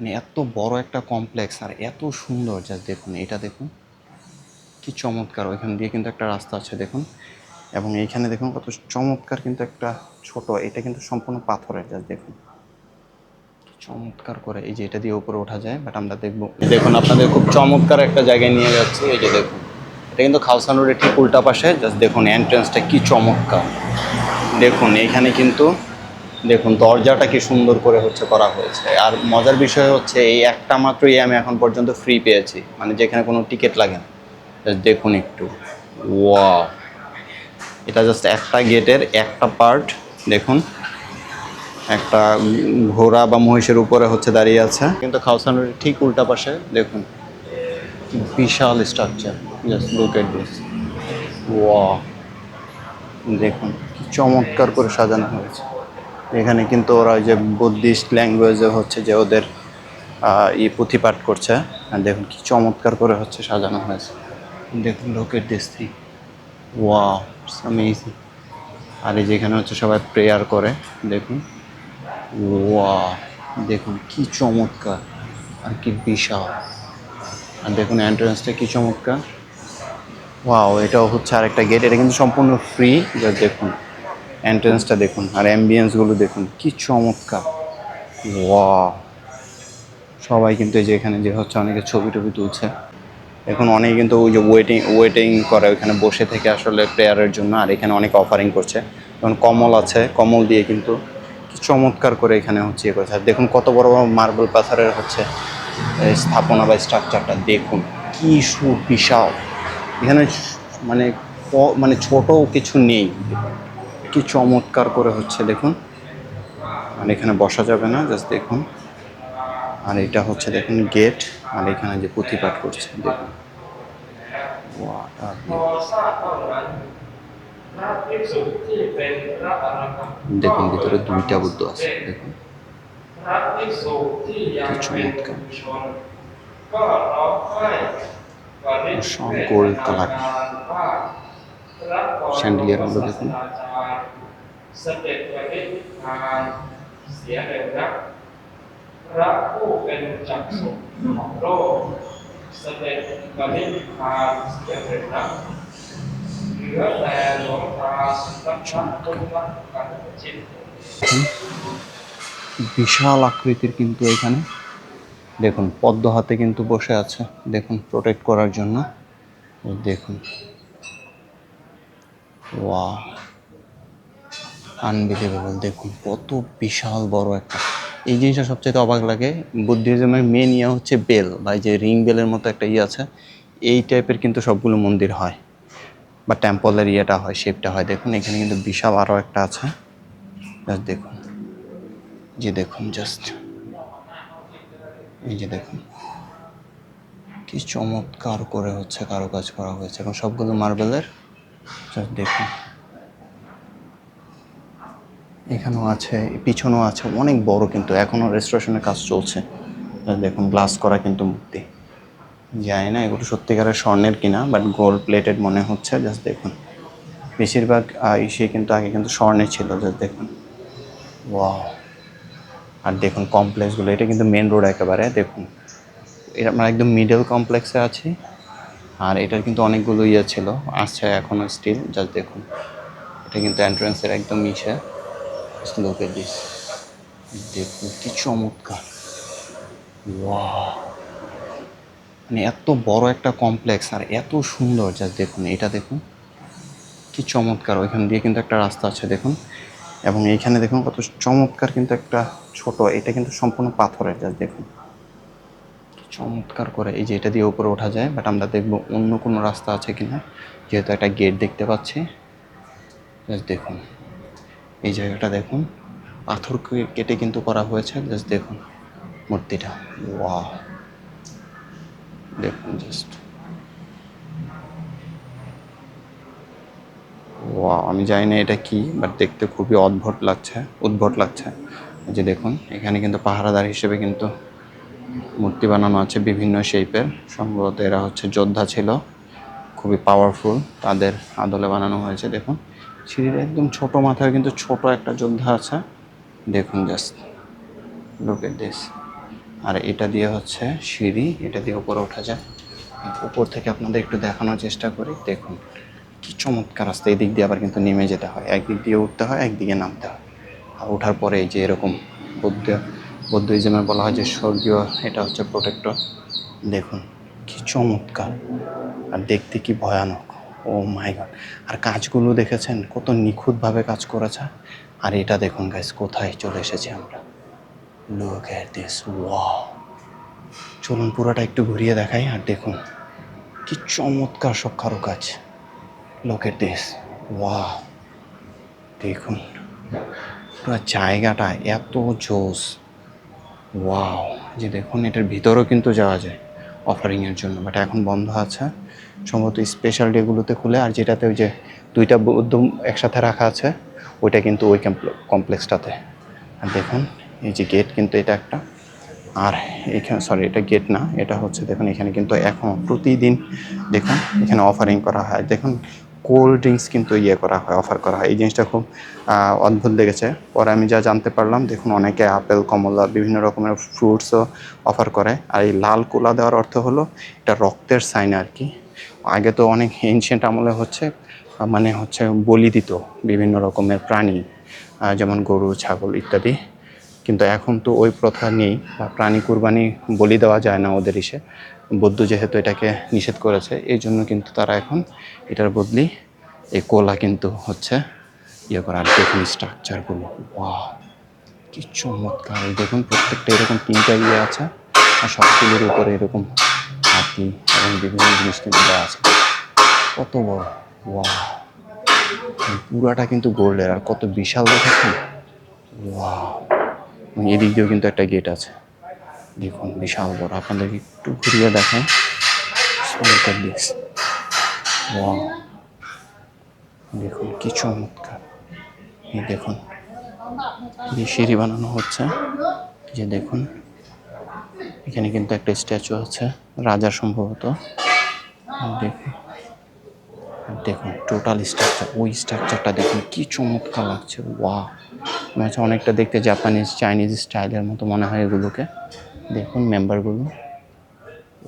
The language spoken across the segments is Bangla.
মানে এত বড় একটা কমপ্লেক্স আর এত সুন্দর জাস্ট দেখুন, এটা দেখুন, কি চমৎকার, ওইখান দিয়ে কিন্তু একটা রাস্তা আছে, দেখুন, এবং এইখানে দেখুন কত চমৎকার কিন্তু একটা ছোট, এটা কিন্তু সম্পূর্ণ পাথরের যা দেখুন চমৎকার করে, এই যে এটা দিয়ে উপরে ওঠা যায় বাট আমরা দেখব, দেখুন আপনাদের খুব চমৎকার একটা জায়গায় নিয়ে যাচ্ছে, এই যে দেখুন, এটা কিন্তু খালসান রোডের ঠিক উল্টা পাশে জাস্ট দেখুন এন্ট্রেন্সটা কি চমৎকার, দেখুন, এইখানে কিন্তু দেখুন, দরজাটা কি সুন্দর করে হচ্ছে করা হয়েছে। আর মজার বিষয় হচ্ছে, এই একটা মাত্রই আমি এখন পর্যন্ত ফ্রি পেয়েছি। মানে যেখানে কোনো টিকিট লাগে না। দেখুন একটু। ওয়া এটা জাস্ট একটা গেটের একটা পার্ট দেখুন। একটা ঘোড়া বা মহিষের উপরে হচ্ছে দাঁড়িয়ে আছে। কিন্তু খাওসান রোডের ঠিক উল্টা পাশে, দেখুন, বিশাল structure just look at this wow দেখুন চমৎকার করে সাজানো হয়েছে। এখানে কিন্তু ওরা ওই যে বুদ্ধিস্ট ল্যাঙ্গুয়েজে হচ্ছে যে ওদের ই পুঁথি পাঠ করছে। আর দেখুন কি চমৎকার করে হচ্ছে সাজানো হয়েছে। দেখুন লোকের দেশ ওয়া আর এই যেখানে হচ্ছে সবাই প্রেয়ার করে, দেখুন। ওয়া দেখুন কি চমৎকার। আর কি বিশাল। আর দেখুন এন্ট্রান্সটা কি চমৎকার। ওয়াও এটাও হচ্ছে আরেকটা গেট এটা কিন্তু সম্পূর্ণ ফ্রি যা দেখুন। এন্ট্রেন্সটা দেখুন আর অ্যাম্বিয়েন্সগুলো দেখুন। কি চমৎকার। ওয়া সবাই কিন্তু এই যে এখানে যে হচ্ছে অনেকে ছবি টবি তুলছে। এখন অনেকে কিন্তু ওই যে ওয়েটিং ওয়েটিং করে ওইখানে বসে থেকে আসলে প্রেয়ারের জন্য আর এখানে অনেক অফারিং করছে। যেমন কমল আছে, কমল দিয়ে কিন্তু কি চমৎকার করে এখানে হচ্ছে ইয়ে করেছে। আর দেখুন কত বড় বড় মার্বেল পাথরের হচ্ছে স্থাপনা বা স্ট্রাকচারটা দেখুন। কি সুবিশাল। এখানে মানে মানে ছোট কিছু নেই। কি চমৎকার করে হচ্ছে দেখুন। আর এখানে বসা যাবে না জাস্ট দেখুন। আর এটা হচ্ছে দেখুন গেট আর এখানে যে পুঁথিপাঠ করছে, দেখুন। দেখুন, ভিতরে দুইটা বুদ্ধ আছে, দেখুন। চমৎকার। সব গোল্ড কালার স্যান্ডেলিয়ারগুলো দেখুন। ยังเป็นปุถุชน ก็ร้องไห้ปริเ สองโกลกลัด ว่าพระบรม แชนเดลียร์ของเราด้วย ศาสดาจารย์เสด็จไปนิพพานเสียเร็วนักพระผู้เป็นจักสุของโลกเสด็จไปนิพพานเสียเร็วนัก เหลือแต่หลวงตาสุนัขพุทธกันจิต বিশাল আকৃতির কিন্তু এখানে দেখুন পদ্ম হাতে কিন্তু বসে আছে দেখুন প্রোটেক্ট করার জন্য এই দেখুন ওয়া আনবিলিভেবল দেখুন, কত বিশাল বড় একটা। এই জিনিসটা সবচেয়ে অবাক লাগে বুদ্ধিজমের মেন ইয়ে হচ্ছে বেল বা যে রিং বেলের মতো একটা ইয়ে আছে, এই টাইপের কিন্তু সবগুলো মন্দির হয়, বা টেম্পলের ইয়েটা হয় শেপটা হয়। দেখুন, এখানে কিন্তু বিশাল আরও একটা আছে। জাস্ট দেখুন যে দেখুন জাস্ট এই যে দেখুন, কি চমৎকার করে হচ্ছে কারুকাজ করা হয়েছে, এবং সবগুলো মার্বেলের জাস্ট দেখুন। এখানেও আছে, পিছনেও আছে, অনেক বড় কিন্তু এখনও রেস্টোরেশনের কাজ চলছে। দেখুন গ্লাস করা কিন্তু মূর্তি। জানি না এগুলো সত্যিকারের স্বর্ণের কিনা বাট গোল্ড প্লেটেড মনে হচ্ছে জাস্ট দেখুন। বেশিরভাগ ইসে কিন্তু আগে কিন্তু স্বর্ণের ছিল জাস্ট দেখুন। ওয়াও আর দেখুন কমপ্লেক্সগুলো এটা কিন্তু মেন রোড একেবারে, দেখুন। এটা আমরা একদম মিডল কমপ্লেক্সে আছি, আর এটার কিন্তু অনেকগুলো ইয়ে ছিল, আসছে এখনও স্টিল জাস্ট দেখুন। এটা কিন্তু এন্ট্রান্সের একদম ইসে লোকে দিস দেখুন কি চমৎকার মানে এত বড় একটা কমপ্লেক্স আর এত সুন্দর জাস্ট দেখুন এটা দেখুন কি চমৎকার ওইখান দিয়ে কিন্তু একটা রাস্তা আছে দেখুন এবং এইখানে দেখুন কত চমৎকার কিন্তু একটা ছোট এটা কিন্তু সম্পূর্ণ পাথরের জাস্ট দেখুন চমৎকার করে এই যে এটা দিয়ে উপরে ওঠা যায় বাট আমরা দেখব অন্য কোনো রাস্তা আছে কিনা যেহেতু একটা গেট দেখতে পাচ্ছি দেখুন এই জায়গাটা দেখুন। পাথর কেটে কিন্তু করা হয়েছে। জাস্ট দেখুন মূর্তিটা। ওয়া দেখুন জাস্ট। ওয়া আমি জানি না এটা কি, বাট দেখতে খুবই অদ্ভুত লাগছে, উদ্ভট লাগছে। যে দেখুন, এখানে কিন্তু পাহারাদার হিসেবে কিন্তু মূর্তি বানানো আছে বিভিন্ন শেপের সম্ভবত এরা হচ্ছে যোদ্ধা ছিল। খুবই পাওয়ারফুল তাদের আদলে বানানো হয়েছে, দেখুন। সিঁড়ির একদম ছোট মাথায় কিন্তু ছোট একটা যোদ্ধা আছে। দেখুন জাস্ট লোক এট দিস আর এটা দিয়ে হচ্ছে সিঁড়ি, এটা দিয়ে উপরে ওঠা যায়। উপর থেকে আপনাদের একটু দেখানোর চেষ্টা করি, দেখুন কি চমৎকার রাস্তা। এদিক দিয়ে আবার কিন্তু নেমে যেতে হয়, একদিক দিয়ে উঠতে হয়, একদিকে নামতে হয়। আর ওঠার পরে এই যে এরকম বৌদ্ধ বৌদ্ধইজমে বলা হয় যে স্বর্গীয়, এটা হচ্ছে প্রোটেক্টর দেখুন কি চমৎকার, আর দেখতে কি ভয়ানক। ও মাই গড আর কাজগুলো দেখেছেন? কত নিখুঁতভাবে কাজ করেছে? আর এটা দেখুন গাইস কোথায় চলে এসেছি আমরা? লুক এট দিস ওয়াও চলুন, পুরোটা একটু ঘুরিয়ে দেখাই আর দেখুন, কি চমৎকার সব কারুকাজ। লুক এট দিস ওয়াও দেখুন, পুরো জায়গাটা এত জোস। ওয়াও যে দেখুন, এটার ভিতরেও কিন্তু যাওয়া যায়। অফারিংয়ের জন্য বাট এখন বন্ধ আছে। সম্ভবত স্পেশাল ডেগুলোতে খুলে, আর যেটাতে ওই যে দুইটা বৌদ্ধ একসাথে রাখা আছে, ওইটা কিন্তু ওই কমপ্লেক্সটাতে আর দেখুন, এই যে গেট কিন্তু এটা একটা। আর এখানে সরি এটা গেট না, এটা হচ্ছে, দেখুন, এখানে কিন্তু এখন প্রতিদিন, দেখুন, এখানে অফারিং করা হয়। দেখুন কোল্ড ড্রিঙ্কস কিন্তু ইয়ে করা হয় অফার করা হয়। এই জিনিসটা খুব অদ্ভুত লেগেছে। পরে আমি যা জানতে পারলাম, দেখুন অনেকে আপেল, কমলা, বিভিন্ন রকমের ফ্রুটসও অফার করে। আর এই লাল কোলা দেওয়ার অর্থ হলো, এটা রক্তের সাইন আর কি। আগে তো অনেক এনশিয়েন্ট আমলে হচ্ছে মানে হচ্ছে বলি দিত বিভিন্ন রকমের প্রাণী যেমন গরু, ছাগল ইত্যাদি। কিন্তু এখন তো ওই প্রথা নেই বা প্রাণী কুরবানি বলি দেওয়া যায় না ওদের ইসে বৌদ্ধ যেহেতু এটাকে নিষেধ করেছে, এই জন্য কিন্তু তারা এখন এটার বদলি এই কোলা কিন্তু হচ্ছে ইয়ে করার দেখুন স্ট্রাকচারগুলো ওয়াও কি চমৎকার। দেখুন প্রত্যেকটা এরকম তিনটা ইয়ে আছে আর সবগুলোর উপরে এরকম হাতি এবং বিভিন্ন জিনিস কিন্তু দেওয়া আছে। কত বড় ওয়াও পুরাটা কিন্তু গোল্ডের আর কত বিশাল দেখেছেন? এবং এদিক দিয়েও কিন্তু একটা গেট আছে। দেখুন, বিশাল বড়। আপনাদেরকে একটু ঘুরিয়ে ওয়াও দেখুন, কি চমৎকার। এই দেখুন, যে সিঁড়ি বানানো হচ্ছে। যে দেখুন, এখানে কিন্তু একটা স্ট্যাচু আছে, রাজা সম্ভবত। দেখুন। দেখুন টোটাল স্ট্রাকচার ওই স্ট্রাকচারটা দেখুন, কি চমৎকার লাগছে ওয়া মনে হচ্ছে অনেকটা দেখতে জাপানিজ চাইনিজ স্টাইলের মতো মনে হয় এগুলোকে। দেখুন মেম্বারগুলো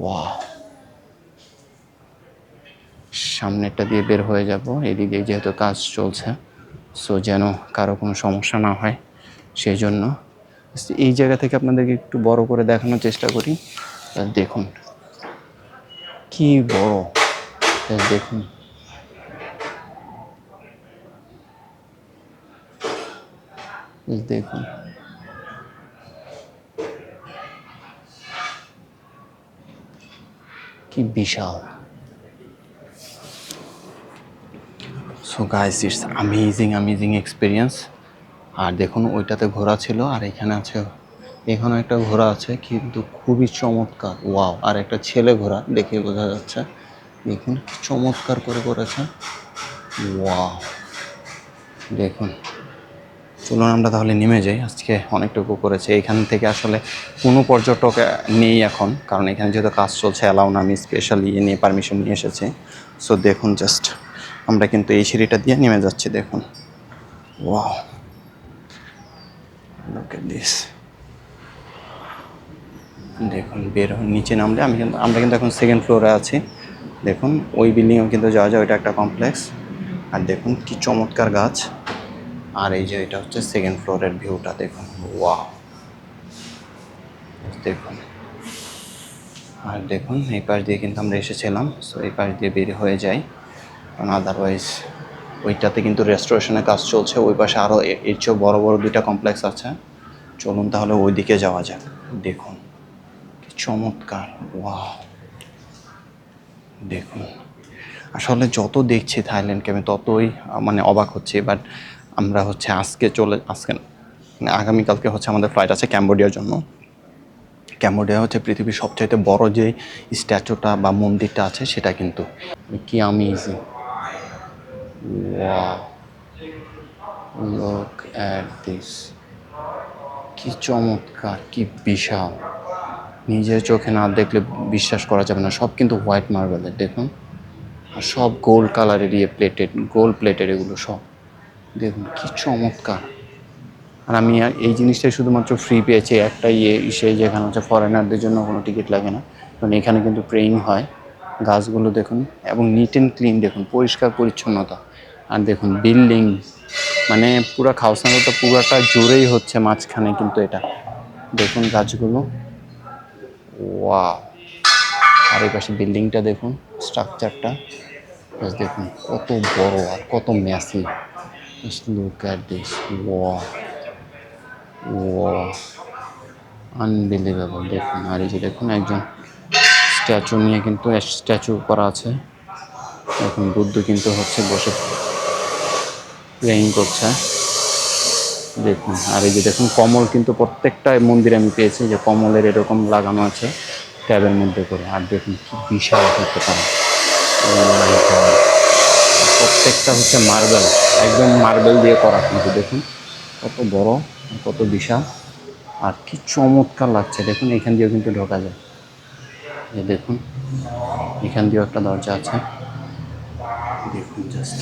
ওয়া সামনেরটা দিয়ে বের হয়ে যাব, এদিকে যেহেতু কাজ চলছে সো যেন কারও কোনো সমস্যা না হয় সেই জন্য এই জায়গা থেকে আপনাদেরকে একটু বড় করে দেখানোর চেষ্টা করি। দেখুন, কি বড়, দেখুন। দেখুন। কি বিশাল। So guys it's amazing amazing experience আর দেখুন, ওইটাতে ঘোড়া ছিল, আর এখানে আছে এখানে একটা ঘোড়া আছে, কিন্তু খুবই চমৎকার। ওয়াও আর একটা ছেলে ঘোড়া দেখে বোঝা যাচ্ছে। দেখুন চমৎকার করে করেছে। ওয়াও দেখুন। চলুন আমরা তাহলে নেমে যাই। আজকে অনেকটুকু করেছে। এখান থেকে আসলে কোনো পর্যটক নেই এখন। কারণ এখানে যেহেতু কাজ চলছে অ্যালাউ না, আমি স্পেশালি ইয়ে নিয়ে পারমিশন নিয়ে এসেছি। সো দেখুন জাস্ট আমরা কিন্তু এই সিঁড়িটা দিয়ে নেমে যাচ্ছি, দেখুন। ওয়াও দিস দেখুন, বের নিচে নামলে আমি কিন্তু, আমরা কিন্তু এখন সেকেন্ড ফ্লোরে আছি। দেখুন, ওই বিল্ডিংয়েও কিন্তু যাওয়া যায়, ওইটা একটা কমপ্লেক্স আর দেখুন কি চমৎকার গাছ। আর এই যে এটা হচ্ছে সেকেন্ড ফ্লোরের ভিউটা দেখুন। ওয়া দেখুন। আর দেখুন, এই পাশ দিয়ে কিন্তু আমরা এসেছিলাম সো এই পাশ দিয়ে বের হয়ে যাই। কারণ আদারওয়াইজ ওইটাতে কিন্তু রেস্টোরেশনের কাজ চলছে, ওই পাশে আরও এর চেয়েও বড়ো বড়ো দুইটা কমপ্লেক্স আছে। চলুন তাহলে ওই দিকে যাওয়া যাক। দেখুন, কি চমৎকার। ওয়া দেখুন। আসলে যত দেখছি থাইল্যান্ডকে, আমি ততই মানে অবাক হচ্ছি বাট আমরা হচ্ছে আজকে চলে আজকে মানে আগামীকালকে হচ্ছে আমাদের ফ্লাইট আছে ক্যাম্বোডিয়ার জন্য। ক্যাম্বোডিয়া হচ্ছে পৃথিবীর সবচাইতে বড় যে স্ট্যাচুটা বা মন্দিরটা আছে, সেটা কিন্তু। কি amazing wow look at this কি চমৎকার, কি বিশাল। নিজের চোখে না দেখলে বিশ্বাস করা যাবে না। সব কিন্তু হোয়াইট মার্বেলের দেখুন। আর সব গোল্ড কালারের ইয়ে প্লেটেড গোল্ড প্লেটেড এগুলো সব। দেখুন, কি চমৎকার। আর আমি এই জিনিসটাই শুধুমাত্র ফ্রি পেয়েছি একটা ইয়ে সেই যেখানে হচ্ছে ফরেনারদের জন্য কোনো টিকিট লাগে না। কারণ এখানে কিন্তু প্রেইং হয়। গাছগুলো দেখুন, এবং নিট অ্যান্ড ক্লিন দেখুন, পরিষ্কার পরিচ্ছন্নতা। আর দেখুন বিল্ডিং মানে পুরো খাওসানোটা পুরোটা জোরেই হচ্ছে মাঝখানে কিন্তু এটা। দেখুন গাছগুলো। ওয়া আর এই পাশে বিল্ডিংটা দেখুন স্ট্রাকচারটা দেখুন, কত বড় আর কত massive Just look at this. Wow. Wow. Unbelievable দেখুন, আর এই যে দেখুন, একজন স্ট্যাচু নিয়ে কিন্তু স্ট্যাচু করা আছে এখন বুদ্ধ কিন্তু হচ্ছে বসে প্রেইং করছে দেখুন, আর এই যে দেখুন, কমল কিন্তু প্রত্যেকটা মন্দিরে আমি পেয়েছি, যে কমলের এরকম লাগানো আছে ট্যাবের মধ্যে করে আর দেখুন, কি বিশাল হতে পারে Oh. প্রত্যেকটা হচ্ছে মার্বেল একদম মার্বেল দিয়ে করা কিন্তু দেখুন, কত বড়, কত বিশাল, আর কি চমৎকার লাগছে। দেখুন, এখান দিয়েও কিন্তু ঢোকা যায়। দেখুন, এখান দিয়েও একটা দরজা আছে। দেখুন জাস্ট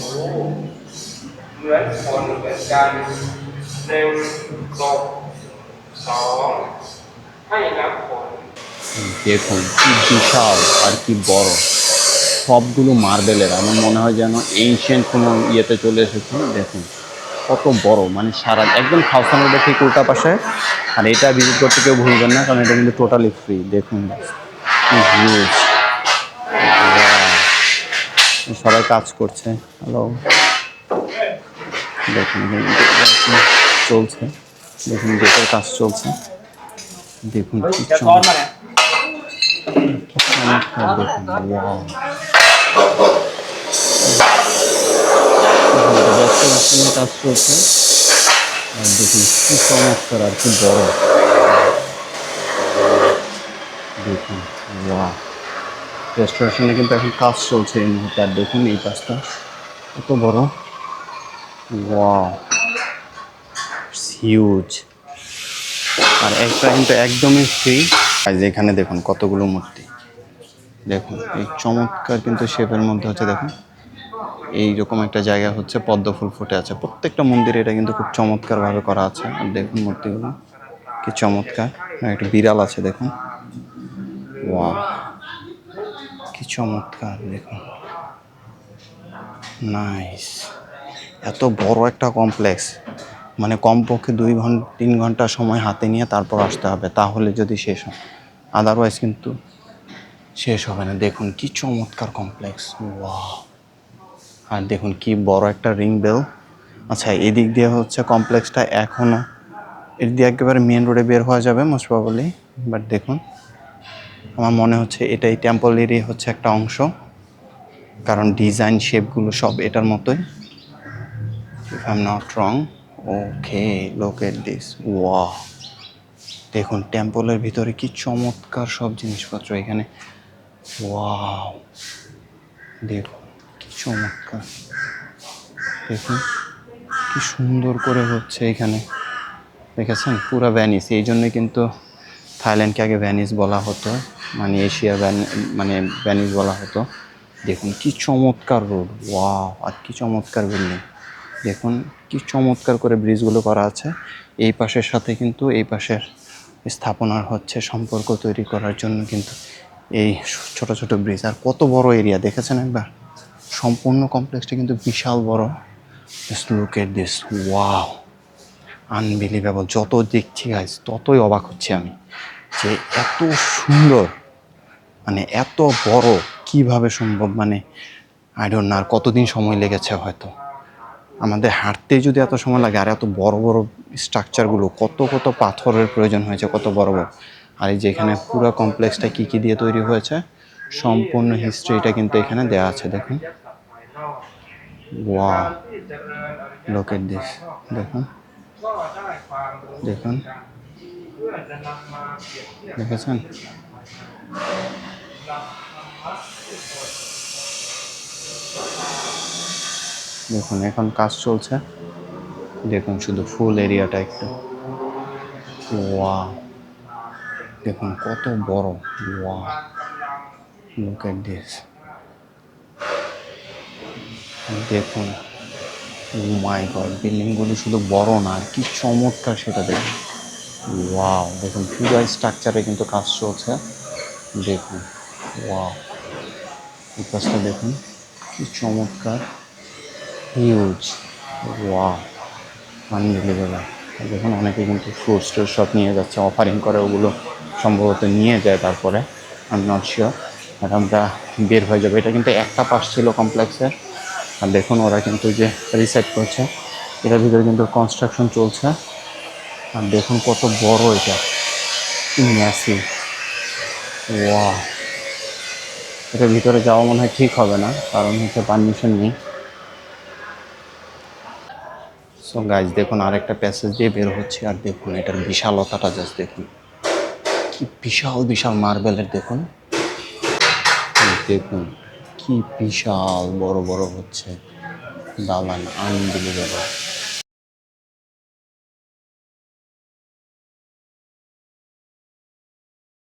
দেখুন, কি বিশাল আর কি বড়। সবগুলো মার্বেলের। আমার মনে হয় যেন এনশিয়েন্ট কোনো ইয়েতে চলে এসেছে দেখুন। কত বড় মানে সারা একদম খাওসান রোডের ঠিক উল্টা পাশে। আর এটা ভিজিট করতে কেউ ভুলবেন না কারণ এটা কিন্তু টোটালি ফ্রি দেখুন। সবাই কাজ করছে। হ্যালো দেখুন চলছে। দেখুন গেটের কাজ চলছে। দেখুন চমৎকার। দেখুন কাজ চলছে আর দেখুন কি চমৎকার আর কি বড় দেখুন ওয়া রেস্টোরেশনে কিন্তু এখন কাজ চলছে এই মুহূর্তে। আর দেখুন এই কাজটা কত বড় ওয়া হিউজ আর একটা কিন্তু একদমই ফ্রি আর যেখানে দেখুন, কতগুলো মূর্তি। দেখুন, এই চমৎকার কিন্তু শেপের মধ্যে হচ্ছে দেখুন এইরকম একটা জায়গা হচ্ছে পদ্ম ফুল ফুটে আছে। প্রত্যেকটা মন্দিরে এটা কিন্তু খুব চমৎকারভাবে করা আছে। আর দেখুন মূর্তিগুলো, কি চমৎকার। একটা বিড়াল আছে, দেখুন। ওয়া কি চমৎকার, দেখুন। নাইস। এত বড় একটা কমপ্লেক্স। মানে কমপক্ষে দুই ঘণ্টা তিন ঘণ্টা সময় হাতে নিয়ে তারপর আসতে হবে, তাহলে যদি শেষ হয়। আদারওয়াইজ কিন্তু শেষ হবে না। দেখুন কি চমৎকার কমপ্লেক্স ওয়াও আর দেখুন কি বড় একটা রিং বেল আচ্ছা এদিক দিয়ে হচ্ছে কমপ্লেক্সটা এখনও এর দিয়ে একেবারে মেন রোডে বের হওয়া যাবে মোস্ট প্রবাবলি বাট দেখুন, আমার মনে হচ্ছে এটাই টেম্পলেরই হচ্ছে একটা অংশ। কারণ ডিজাইন শেপগুলো সব এটার মতোই। If I am not wrong okay look this wow দেখুন টেম্পলের ভিতরে কি চমৎকার সব জিনিসপত্র এখানে। ওয়াও দেখুন কি চমৎকার। দেখুন, কি সুন্দর করে হচ্ছে এখানে। দেখেছেন? পুরো ভ্যানিস এই জন্য কিন্তু থাইল্যান্ডকে আগে ভ্যানিস বলা হতো মানে এশিয়া ভ্যান মানে ভ্যানিস বলা হতো। দেখুন, কি চমৎকার রোড ওয়াও আর কি চমৎকার বিল্ডিং দেখুন, কি চমৎকার করে ব্রিজগুলো করা আছে। এই পাশের সাথে কিন্তু এই পাশের স্থাপনার হচ্ছে সম্পর্ক তৈরি করার জন্য কিন্তু এই ছোট ছোট ব্রিজ, আর কত বড় এরিয়া দেখেছেন একবার? সম্পূর্ণ কমপ্লেক্সটা কিন্তু বিশাল বড়। Just look at this wow unbelievable যত দেখছি গাইজ ততই অবাক হচ্ছি আমি যে এত সুন্দর মানে এত বড়, কীভাবে সম্ভব? মানে আই ডোন্ট না আর কতদিন সময় লেগেছে হয়তো? আমাদের হাঁটতে যদি এত সময় লাগে, আর এত বড় বড় স্ট্রাকচারগুলো কত কত পাথরের প্রয়োজন হয়েছে, কত বড় বড়। আর এই যে এখানে পুরো কমপ্লেক্সটা কি কি দিয়ে তৈরি হয়েছে, সম্পূর্ণ হিস্ট্রিটা কিন্তু এখানে দেয়া আছে, দেখুন। ওয়া লোকের দেশ দেখুন। দেখুন। দেখেছেন? দেখুন, এখন কাজ চলছে। দেখুন, শুধু ফুল এরিয়াটা একটু। ওয়া দেখুন কত বড়। ওয়া লুক এট দিস দেখুন ও মাই গড বিল্ডিংগুলো শুধু বড় না কি চমৎকার সেটা দেখুন। ওয়াও, দেখুন পুরো স্ট্রাকচারে কিন্তু কাজ চলছে। দেখুন, ওয়াও, এই কাজটা দেখুন, কি চমৎকার হিউজ ওয়াও আনবিলিভেবল দেখুন অনেকে কিন্তু ফ্রুটস টুস সব নিয়ে যাচ্ছে অফারিং করে ওগুলো সম্ভবত নিয়ে যায় তারপরে আমি নট শিওর আমরা বের হয়ে যাব। এটা কিন্তু একটা পাশ ছিল কমপ্লেক্সের আর দেখুন ওরা কিন্তু যে রিসেট করছে, এটার ভিতরে কিন্তু কনস্ট্রাকশন চলছে, আর দেখুন কত বড় এটা ম্যাসিভ ওয়া এটার ভিতরে যাওয়া মনে হয় ঠিক হবে না, কারণ হচ্ছে পারমিশন নেই। সো গাইজ দেখুন, আরেকটা প্যাসেজ দিয়ে বের হচ্ছে আর দেখুন, এটার বিশালতাটা জাস্ট দেখুন। কি বিশাল বিশাল মার্বেলের দেখুন। দেখুন, কি বিশাল বড় বড় হচ্ছে। দালান আনবিলিভেবল